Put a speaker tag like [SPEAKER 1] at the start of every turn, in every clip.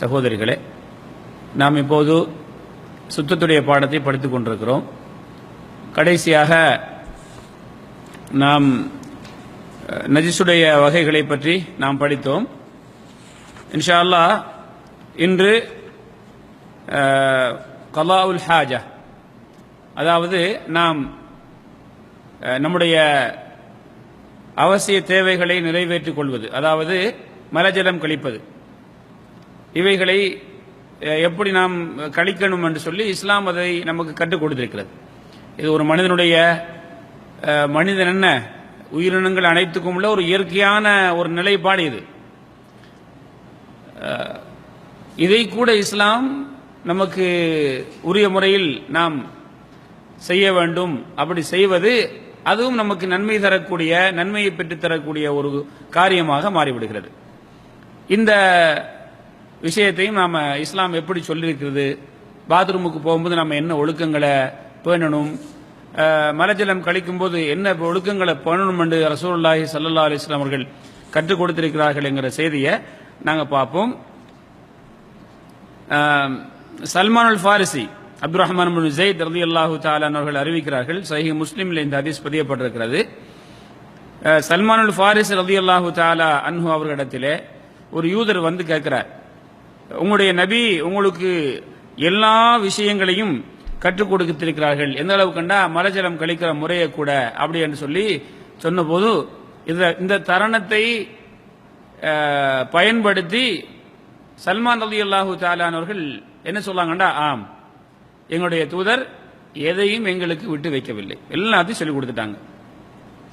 [SPEAKER 1] சகோதரிகளே நாம் இப்போது சுத்தத்துடைய பாடத்தை படித்துக் கொண்டிருக்கிறோம். கடைசியாக நாம் நஜிசுடைய வகைகளை பற்றி நாம் படித்தோம். இன்ஷா அல்லாஹ் இன்று கலாவுல் ஹாஜா அதாவது நாம் நம்முடைய அவசிய தேவைகளை நிறைவேற்றிக் கொள்வது அதாவது மலஜலம் கழிப்பது. இவைகளை எப்படி நாம் கழிக்கணும் என்று சொல்லி இஸ்லாம் அதை நமக்கு கற்றுக் கொடுத்திருக்கிறது. இது ஒரு மனிதனுடைய மனிதன் என்ன? உயிரினங்கள் அனைத்துக்கும் உள்ள ஒரு இயற்கையான ஒரு நிலைப்பாடு இது. இதை கூட இஸ்லாம் நமக்கு உரிய முறையில் நாம் செய்ய வேண்டும். அப்படி செய்வது அதுவும் நமக்கு நன்மை தரக்கூடிய நன்மையை பெற்றுத்தரக்கூடிய ஒரு காரியமாக மாறிவிடுகிறது. இந்த விஷயத்தையும் நாம் இஸ்லாம் எப்படி சொல்லியிருக்கிறது? பாத்ரூமுக்கு போகும்போது நம்ம என்ன ஒழுக்கங்களை பேணணும்? மலஜலம் கழிக்கும்போது என்ன ஒழுக்கங்களை பேணணும் என்று ரசூல்லாஹி சல்லா அலைஹி அவர்கள் கற்றுக் கொடுத்திருக்கிறார்கள் என்கிற செய்தியை நாங்கள் பார்ப்போம். Salman al Farisi Abdul Rahman Zaid ரதி அல்லாஹு அவர்கள் அறிவிக்கிறார்கள். சஹி முஸ்லீமில் இந்த ஹதீஸ் பதியப்பட்டிருக்கிறது. சல்மானுல் சல்மான் அல் ஃபாரிஸ் ரதி அல்லாஹு தாலா அன்ஹு அவர்களிடத்திலே ஒரு யூதர் வந்து கேட்கிறார். உங்களுடைய நபி உங்களுக்கு எல்லா விஷயங்களையும் கற்றுக் கொடுத்திருக்கிறார்கள். எந்த அளவு கண்டா மலஜலம் கழிக்கிற முறையை கூட அப்படி என்று சொல்லி சொன்னபோது இந்த இந்த தருணத்தை பயன்படுத்தி சல்மான் அலி அல்லாஹு தாலானவர்கள் என்ன சொல்லாங்கண்டா? ஆம். எங்களுடைய தூதர் எதையும் எங்களுக்கு விட்டு வைக்கவில்லை. எல்லாத்தையும் சொல்லிக் கொடுத்துட்டாங்க.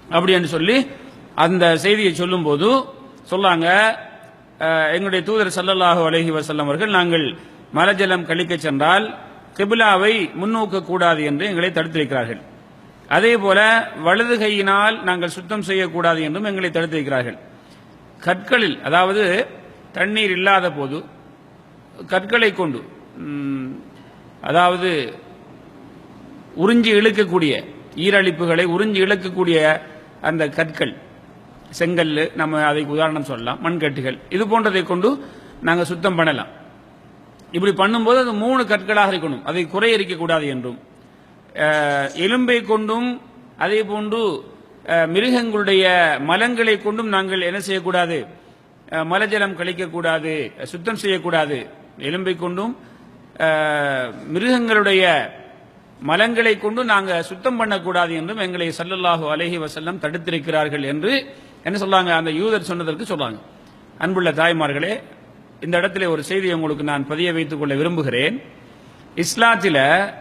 [SPEAKER 1] அப்படி என்று சொல்லி அந்த செய்தியை சொல்லும்போது சொல்லாங்க எங்களுடைய தூதர் சல்லல்லாஹு அலஹி வசல்லம் அவர்கள் நாங்கள் மலஜலம் கழிக்க சென்றால் கிபிலாவை முன்னோக்க கூடாது என்று எங்களை தடுத்திருக்கிறார்கள். அதே போல வலது கையினால் நாங்கள் சுத்தம் செய்யக்கூடாது என்றும் எங்களை தடுத்திருக்கிறார்கள். கற்களில் அதாவது தண்ணீர் இல்லாத போது கற்களை கொண்டு அதாவது உறிஞ்சி இழுக்கக்கூடிய ஈரழிப்புகளை உறிஞ்சி இழுக்கக்கூடிய அந்த கற்கள் செங்கல் நம்ம அதுக்கு உதாரணம் சொல்லலாம் மண்கட்டுகள். இது போன்றதை கொண்டு நாங்கள் சுத்தம் பண்ணலாம். இப்படி பண்ணும்போது அது மூணு கற்களாக இருக்கணும். அதை குறை இருக்கக்கூடாது என்றும். எலும்பை கொண்டும் அதே போன்று மிருகங்களுடைய மலங்களை கொண்டும் நாங்கள் என்ன செய்யக்கூடாது? மலஜலம் கழிக்கக்கூடாது சுத்தம் செய்யக்கூடாது. எலும்பை கொண்டும் மிருகங்களுடைய மலங்களை கொண்டு நாங்கள் சுத்தம் பண்ணக்கூடாது என்றும் எங்களை சல்லல்லாஹு அலஹி வசல்லம் தடுத்திருக்கிறார்கள் என்று என்ன சொல்றாங்க அந்த யூதர் சொன்னதற்கு சொல்றாங்க அன்புள்ள தாய்மார்களே இந்த இடத்துல ஒரு செய்தியை உங்களுக்கு நான் பதிய வைத்துக் கொள்ள விரும்புகிறேன். இஸ்லாத்தில்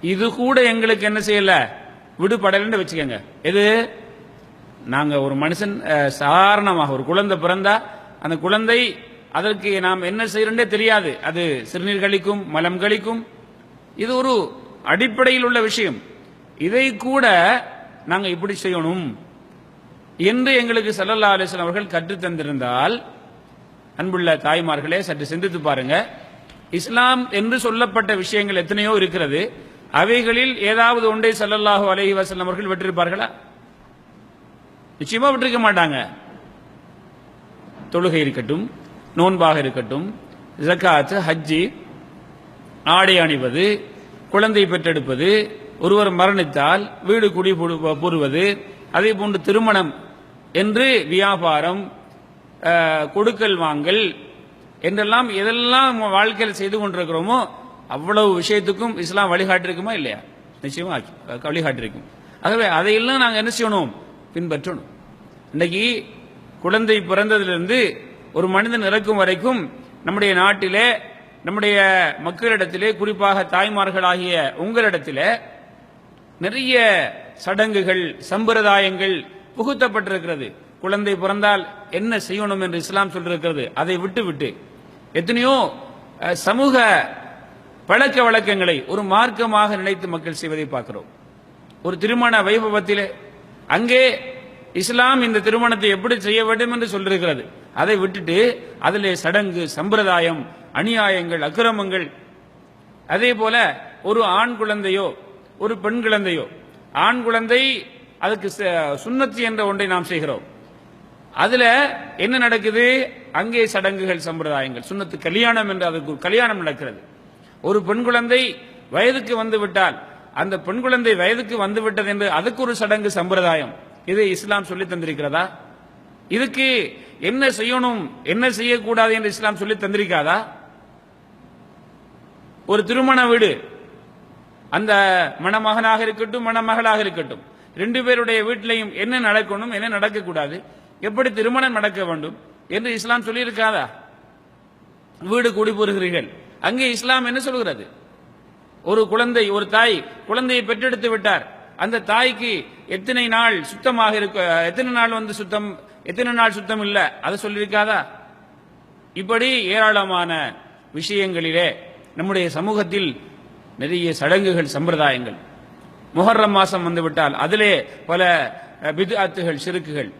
[SPEAKER 1] இது கூட எங்களுக்கு என்ன செய்யல? விடுபடலைன்னு வச்சுக்கோங்க. எது? நாங்கள் ஒரு மனுஷன் சாதாரணமாக ஒரு குழந்தை பிறந்தா அந்த குழந்தை அதற்கு நாம் என்ன செய்யறே தெரியாது. அது சிறுநீர் கழிக்கும் மலம் கழிக்கும். இது ஒரு அடிப்படையில் உள்ள விஷயம். இதை கூட நாங்கள் இப்படி செய்யணும். என்று எங்களுக்கு சல்லல்லா அலிஸ்லாம் அவர்கள் கற்றுத் தந்திருந்தால் அன்புள்ள தாய்மார்களே சற்று சிந்தித்து பாருங்க. இஸ்லாம் என்று சொல்லப்பட்ட விஷயங்கள் எத்தனையோ இருக்கிறது. அவைகளில் ஏதாவது ஒன்றை சல்லல்லாஹு அலஹி வசல்லம் அவர்கள் விட்டிருப்பார்களா? நிச்சயமா விட்டிருக்க மாட்டாங்க. தொழுகை இருக்கட்டும் நோன்பாக இருக்கட்டும் ஜக்காத் ஹஜ்ஜி ஆடை அணிவது குழந்தை பெற்றெடுப்பது ஒருவர் மரணித்தால் வீடு குடி போடுவது அதே போன்று திருமணம் என்று வியாபாரம் கொடுக்கல் வாங்கல் என்றெல்லாம் எதெல்லாம் வாழ்க்கையில் செய்து கொண்டிருக்கிறோமோ அவ்வளவு விஷயத்துக்கும் இஸ்லாம் வழிகாட்டிருக்குமா இல்லையா? நிச்சயமா வழிகாட்டிருக்கும் ஆகவே அதையெல்லாம் நாங்கள் என்ன செய்யணும்? பின்பற்றணும். இன்னைக்கு குழந்தை பிறந்ததிலிருந்து ஒரு மனிதன் இறக்கும் வரைக்கும் நம்முடைய நாட்டிலே நம்முடைய மக்களிடத்திலே குறிப்பாக தாய்மார்களாகிய உங்களிடத்திலே நிறைய சடங்குகள் சம்பிரதாயங்கள் புகுத்தப்பட்டிருக்கிறது. குழந்தை பிறந்தால் என்ன செய்யணும் என்று இஸ்லாம் சொல்லிருக்கிறது. அதை விட்டு விட்டு எத்தனையோ சமூக பழக்க வழக்கங்களை ஒரு மார்க்கமாக நினைத்து மக்கள் செய்வதை பார்க்கிறோம். ஒரு திருமண வைபவத்திலே அங்கே இஸ்லாம் இந்த திருமணத்தை எப்படி செய்ய வேண்டும் என்று சொல்லிருக்கிறது. அதை விட்டுட்டு அதிலே சடங்கு சம்பிரதாயம் அநியாயங்கள் அக்கிரமங்கள். அதே போல ஒரு ஆண் குழந்தையோ ஒரு பெண் குழந்தையோ ஆண் குழந்தை அதுக்கு ச- என்ற ஒன்றை நாம் செய்கிறோம். அதுல என்ன நடக்குது? அங்கே சடங்குகள் சம்பிரதாயங்கள். சுண்ணத்து கல்யாணம் என்று அதுக்கு கல்யாணம் நடக்கிறது. ஒரு பெண் குழந்தை வயதுக்கு வந்து விட்டால் அந்த பெண் குழந்தை வயதுக்கு வந்து விட்டது என்று அதுக்கு ஒரு சடங்கு சம்பிரதாயம். இதை இஸ்லாம் சொல்லி தந்திருக்கிறதா? இதுக்கு என்ன செய்யணும்? என்ன செய்யக்கூடாது என்று இஸ்லாம் சொல்லி தந்திருக்காதா? ஒரு திருமண வீடு. அந்த மணமகனாக இருக்கட்டும் மணமகளாக இருக்கட்டும். ரெண்டு பேருடைய வீட்டிலையும் என்ன நடக்கணும் என்ன நடக்கக்கூடாது? எப்படி திருமணம் நடக்க வேண்டும்? என்று இஸ்லாம் சொல்லியிருக்காதா? வீடு கூடி போருகிறீர்கள் அங்கே இஸ்லாம் என்ன சொல்கிறது? ஒரு குழந்தை ஒரு தாய் குழந்தையை பெற்றெடுத்து விட்டார். அந்த தாய்க்கு எத்தனை நாள் சுத்தமாக இருக்க எத்தனை நாள் வந்து சுத்தம் எத்தனை நாள் சுத்தம் இல்லை? அதை சொல்லியிருக்காதா? இப்படி ஏராளமான விஷயங்களிலே நம்முடைய சமூகத்தில் நிறைய சடங்குகள் சம்பிரதாயங்கள். முஹர்ரம் மாசம் வந்துவிட்டால் அதிலே பல பிதுஅத்துகள் சிறுக்குகள்.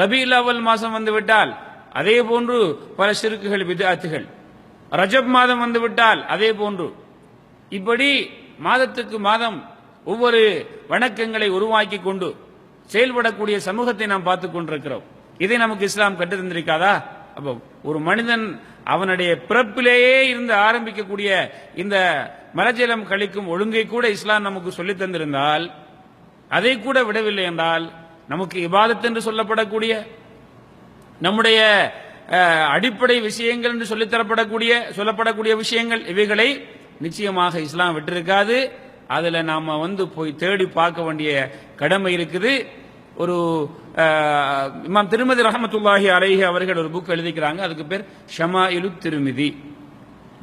[SPEAKER 1] ரபி அவ்வல் மாசம் வந்துவிட்டால் அதே போன்று பல சிறுக்குகள் பிதுஅத்துகள். ரஜப் மாதம் வந்துவிட்டால் அதே போன்று. இப்படி மாதத்துக்கு மாதம் ஒவ்வொரு வணக்கங்களை உருவாக்கி கொண்டு செயல்படக்கூடிய சமூகத்தை நாம் பார்த்து கொண்டிருக்கிறோம். இதை நமக்கு இஸ்லாம் கற்று தந்திருக்காதா? அப்போ ஒரு மனிதன் அவனுடைய பிறப்பிலேயே இருந்து ஆரம்பிக்கக்கூடிய இந்த மலஜலம் கழிக்கும் ஒழுங்கை கூட இஸ்லாம் நமக்கு சொல்லி தந்திருந்தால் அதை கூட விடவில்லை என்றால் நமக்கு இபாதத் என்று சொல்லப்படக்கூடிய நம்முடைய அடிப்படை விஷயங்கள் என்று சொல்லித்தரப்படக்கூடிய சொல்லப்படக்கூடிய விஷயங்கள் இவைகளை நிச்சயமாக இஸ்லாம் விட்டிருக்காது. அதில் நாம் வந்து போய் தேடி பார்க்க வேண்டிய கடமை இருக்குது. ஒரு இமாம் திருமதி ரஹமத்துல்லாஹி அலைஹி அவர்கள் ஒரு புக் எழுதிக்கிறாங்க. அதுக்கு பேர் ஷமா இலு திருமிதி.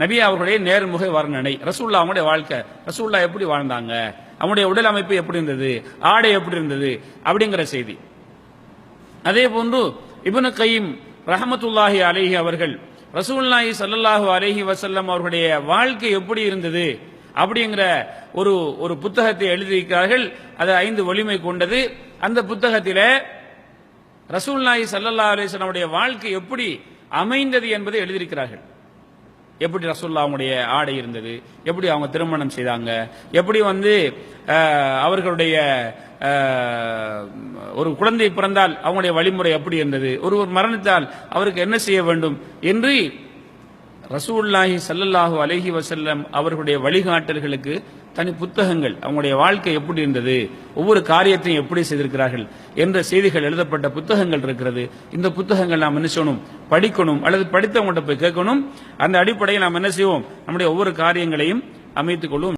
[SPEAKER 1] நபி அவர்களுடைய நேர்முக வர்ணனை. ரசூல்லா அவங்களுடைய வாழ்க்கை. ரசூல்லா எப்படி வாழ்ந்தாங்க? அவங்களுடைய உடல் அமைப்பு எப்படி இருந்தது? ஆடை எப்படி இருந்தது? அப்படிங்கிற செய்தி. அதே போன்று இபனு கையும் ரஹமத்துல்லாஹி அலேஹி அவர்கள் ரசூல்லாஹி சல்லாஹூ அலேஹி வசல்லம் அவர்களுடைய வாழ்க்கை எப்படி இருந்தது? அப்படிங்கிற ஒரு ஒரு புத்தகத்தை எழுதியிருக்கிறார்கள். அது ஐந்து வலிமை கொண்டது. அந்த புத்தகத்தில் ரசூல்நாயி சல்லல்லா அலைஹி வாழ்க்கை எப்படி அமைந்தது என்பதை எழுதியிருக்கிறார்கள். எப்படி ரசூல்லா ஆடை இருந்தது எப்படி அவங்க திருமணம் செய்தாங்க எப்படி வந்து அவர்களுடைய ஒரு குழந்தை பிறந்தால் அவங்களுடைய வழிமுறை எப்படி இருந்தது ஒருவர் மரணித்தால் அவருக்கு என்ன செய்ய வேண்டும் என்று ரசூல்லாஹி ஸல்லல்லாஹு அலஹி வசல்லம் அவர்களுடைய வழிகாட்டல்களுக்கு தனி புத்தகங்கள் அவங்களுடைய வாழ்க்கை எப்படி இருந்தது ஒவ்வொரு காரியத்தையும் எப்படி செய்திருக்கிறார்கள் என்ற செய்திகள் எழுதப்பட்ட புத்தகங்கள் இருக்கிறது. இந்த புத்தகங்கள் நாம் என்ன செய்யணும்? படிக்கணும். அல்லது படித்தவங்கள்ட்ட போய் கேட்கணும். அந்த அடிப்படையில் நாம் என்ன செய்வோம்? நம்முடைய ஒவ்வொரு காரியங்களையும் அமைத்துக் கொள்வோம்.